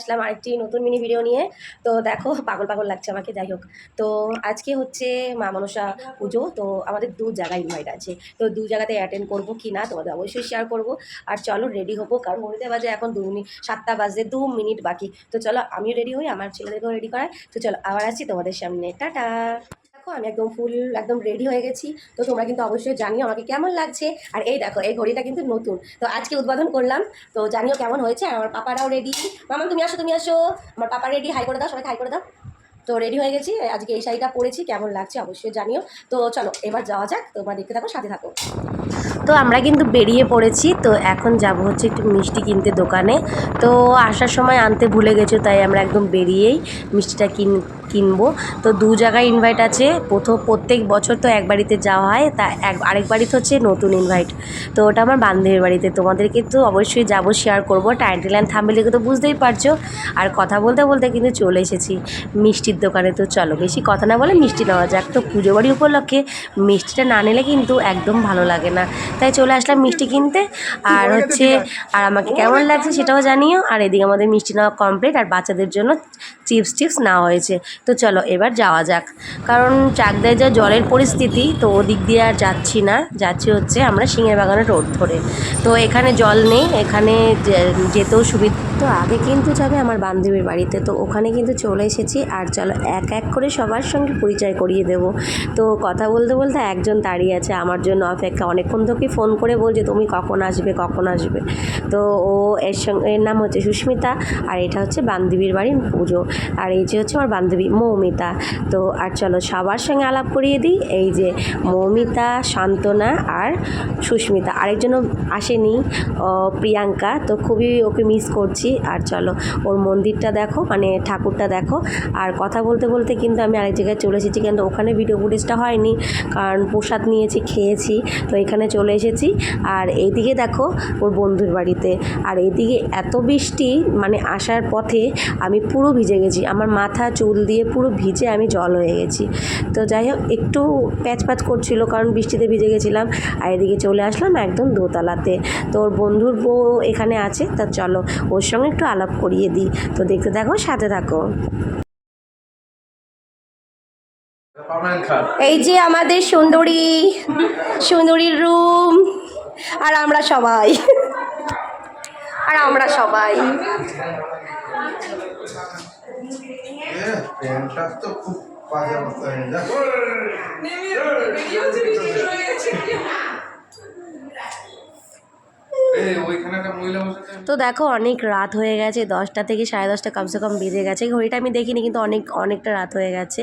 আসলাম আরেকটি নতুন mini video নিয়ে। তো দেখো, পাগল পাগল লাগছে আমাকে, যাই হোক। তো আজকে হচ্ছে মা মনসা পুজো, তো আমাদের দু জায়গায় ইনভাইট আছে। তো দু জায়গাতে অ্যাটেন্ড করব কি না, তোমাদের অবশ্যই শেয়ার করব। আর চলো রেডি হব, কারণ ঘড়িতে বাজে এখন দু মিনিট সাতটা বাজে, দু মিনিট বাকি। তো চলো, আমিও রেডি হই, আমার ছেলেদেরকেও রেডি করাই। তো চলো, আবার আসছি তোমাদের সামনে। টাটা! আমি একদম ফুল একদম রেডি হয়ে গেছি। তো তোমরা কিন্তু অবশ্যই জানিও আমাকে কেমন লাগছে। আর এই দেখো, এই ঘড়িটা কিন্তু নতুন। তো আজকে উদ্বোধন করলাম। তো জানিও কেমন হয়েছে। আর আমার পাপারাও রেডি মামা, তুমি আসো তুমি আসো। আমার পাপা রেডি হাই করে দাও সবাই হাই করে দাও। তো রেডি হয়ে গেছি। আজকে এই শাড়িটা পরেছি। কেমন লাগছে অবশ্যই জানিও। তো চলো, এবার যাওয়া যাক। তোমরা দেখতে থাকো, সাথে থাকো। তো আমরা কিন্তু বেরিয়ে পড়েছি। তো এখন যাব হচ্ছে একটু মিষ্টি কিনতে দোকানে। তো আসার সময় আনতে ভুলে গেছো, তাই আমরা একদম বেরিয়েই মিষ্টিটা কিন কিনবো। তো দু জায়গায় ইনভাইট আছে। প্রথম প্রত্যেক বছর তো এক বাড়িতে যাওয়া হয় তা এক আরেক বাড়িতে হচ্ছে নতুন ইনভাইট তো ওটা আমার বান্ধবীর বাড়িতে। তোমাদেরকে তো অবশ্যই যাব শেয়ার করব। টাইটেল অ্যান্ড থাম্বেলিকে তো বুঝতেই পারছ। আর কথা বলতে বলতে কিন্তু চলে এসেছি মিষ্টির দোকানে। তো চলো বেশি কথা না বলে মিষ্টি নেওয়া যাক। তো পুজো বাড়ি উপলক্ষে মিষ্টিটা না নিলে কিন্তু একদম ভালো লাগে না। তাই চলে আসলাম মিষ্টি কিনতে। আর হচ্ছে আর আমাকে কেমন লাগছে সেটাও জানিও। আর এদিকে আমাদের মিষ্টি নেওয়া কমপ্লিট আর বাচ্চাদের জন্য চিপস টিপস নেওয়া হয়েছে। তো চলো এবার যাওয়া যাক। কারণ চাকদায় যা জলের পরিস্থিতি, তো ওদিক দিয়ে আর যাচ্ছি না। যাচ্ছি হচ্ছে আমরা সিংহের বাগানের রোড ধরে। তো এখানে জল নেই, এখানে যেতেও সুবিধা তো আগে কিন্তু যাবে আমার বান্ধবীর বাড়িতে। তো ওখানে কিন্তু চলে এসেছি আর চলো এক এক করে সবার সঙ্গে পরিচয় করিয়ে দেব। তো কথা বলতে বলতে একজন দাঁড়িয়ে আছে আমার জন্য অপেক্ষা। অনেকক্ষণ থেকে ফোন করে বলছে, তুমি কখন আসবে কখন আসবে? তো ও এর সঙ্গে, এর নাম হচ্ছে সুস্মিতা আর এটা হচ্ছে বান্ধবীর বাড়ির পুজো। আর এই যে হচ্ছে আমার বান্ধবী মৌমিতা। তো আর চলো সবার সঙ্গে আলাপ করিয়ে দিই। এই যে মৌমিতা, শান্তনা আর সুস্মিতা। আরেকজনও আসেনি প্রিয়াঙ্কা। তো খুবই ওকে মিস করছি। আর চলো ওর মন্দিরটা দেখো মানে ঠাকুরটা দেখো। আর কথা বলতে বলতে কিন্তু আমি আরেক জায়গায় চলে এসেছি। কিন্তু ওখানে ভিডিও ফুটেজটা হয়নি, কারণ প্রসাদ নিয়েছি, খেয়েছি। তো এখানে চলে এসেছি। আর এইদিকে দেখো ওর বন্ধুর বাড়িতে। আর এইদিকে এত বৃষ্টি মানে আসার পথে আমি পুরো ভিজে গেছি। আমার মাথা, চুল দিয়ে পুরো ভিজে আমি জল হয়ে গেছি। তো যাই হোক, একটু প্যাচ প্যাচ করছিল কারণ বৃষ্টিতে ভিজে গেছিলাম। আর এদিকে চলে আসলাম একদম দোতলাতে। তো ওর বন্ধুর বউ এখানে আছে, তা চলো ওর সঙ্গে একটু আলাপ করিয়ে দিই। তো দেখতে থাকো, সাথে থাকো। এই যে আমাদের সুন্দরী, সুন্দরীর রুম। আর আমরা সবাই। আর আমরা সবাই। প্যান্টটা তো খুব বাজে অবস্থা হয়ে যায় এই ওইখানে একটা মহিলা বসে আছে। তো দেখো, অনেক রাত হয়ে গেছে, দশটা থেকে সাড়ে দশটা কমসে কম বেজে গেছে। ঘড়িটা আমি দেখিনি, কিন্তু অনেক, অনেকটা রাত হয়ে গেছে।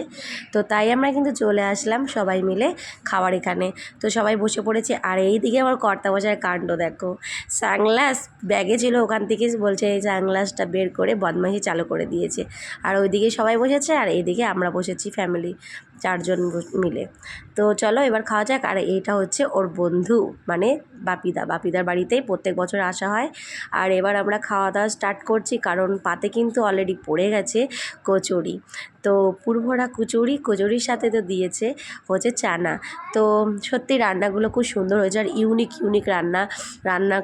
তো তাই আমরা কিন্তু চলে আসলাম সবাই মিলে খাবার এখানে। তো সবাই বসে পড়েছে, আর এই দিকে আমার কর্তা বসার কাণ্ড দেখো। সানগ্লাস ব্যাগে ছিল ওখান থেকে, বলছে এই সানগ্লাসটা বের করে বদমাইশি চালু করে দিয়েছে। আর ওইদিকে সবাই বসেছে, আর এইদিকে আমরা বসেছি ফ্যামিলি চারজন মিলে। তো চলো এবার খাওয়া যাক। আর এইটা হচ্ছে ওর বন্ধু মানে বাপিদা। বাপিদার বাড়িতেই প্রত্যেক বছর আসা হয়। আর এবার আমরা খাওয়া দাওয়া স্টার্ট করছি, কারণ পাতে কিন্তু অলরেডি পড়ে গেছে কচুরি। তো পূর্বরা কচুরি, কচুরির সাথে তো দিয়েছে হচ্ছে চানা। তো সত্যি রান্নাগুলো খুব সুন্দর হয়েছে। আর ইউনিক ইউনিক রান্না রান্না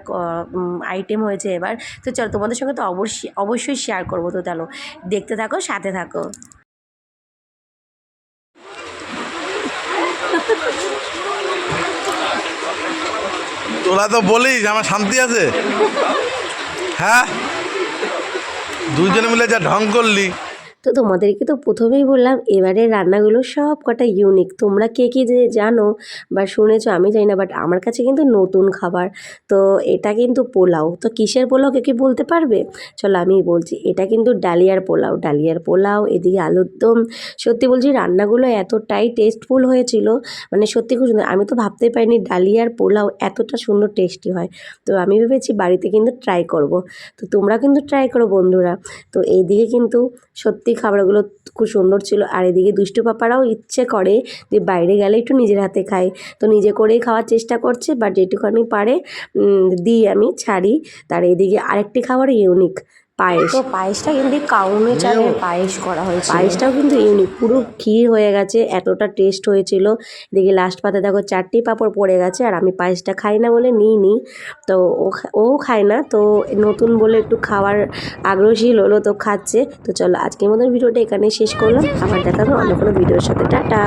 আইটেম হয়েছে এবার। তো চলো তোমাদের সঙ্গে তো অবশ্যই অবশ্যই শেয়ার করব। তো চলো দেখতে থাকো, সাথে থাকো। তোরা তো বলিস আমার শান্তি আছে। হ্যাঁ? দুজনে মিলে যা ঢং করলি। তো তোমাদেরকে তো প্রথমেই বললাম এবারের রান্নাগুলো সব কটা ইউনিক তোমরা কে কে যে জানো বা শুনেছো, আমি জানি না বাট আমার কাছে কিন্তু নতুন খাবার। তো এটা কিন্তু পোলাও। তো কিসের পোলাও, কে কে বলতে পারবে? চলো আমি বলছি, এটা কিন্তু ডালিয়ার পোলাও। ডালিয়ার পোলাও, এদিকে আলুর দম। সত্যি বলছি, রান্নাগুলো এতটাই টেস্টফুল হয়েছিল মানে সত্যি খুব সুন্দর। আমি তো ভাবতেই পারিনি ডালিয়ার পোলাও এতটা সুন্দর টেস্টি হয়। তো আমি ভেবেছি বাড়িতে কিন্তু ট্রাই করব। তো তোমরা কিন্তু ট্রাই করো বন্ধুরা। তো এইদিকে কিন্তু সত্যি খাবারগুলো খুব সুন্দর ছিল। আর এদিকে দুষ্টু পাপারাও ইচ্ছে করে যে বাইরে গেলে একটু নিজের হাতে খায়। তো নিজে করেই খাওয়ার চেষ্টা করছে বাট যেটুখানি পারে দিই আমি, ছাড়ি। তার এদিকে আরেকটি খাবার ইউনিক পায়েস। তো পায়েসটা কিন্তু কাউনে চালের পায়েস করা হয়েছে পায়েসটাও কিন্তু ইউনিক পুরো ক্ষীর হয়ে গেছে এতটা টেস্ট হয়েছিল। দেখি লাস্ট পাতে দেখো চারটি পাঁপড় পড়ে গেছে আর আমি পায়েসটা খাই না বলে নিই নি। তো ও ও খায় না তো নতুন বলে একটু খাওয়ার আগ্রহশীল হলো তো খাচ্ছে। তো চলো আজকের মতন ভিডিওটা এখানেই শেষ করলাম। আবার দেখাবো অন্য কোনো ভিডিওর সাথে। টাটা!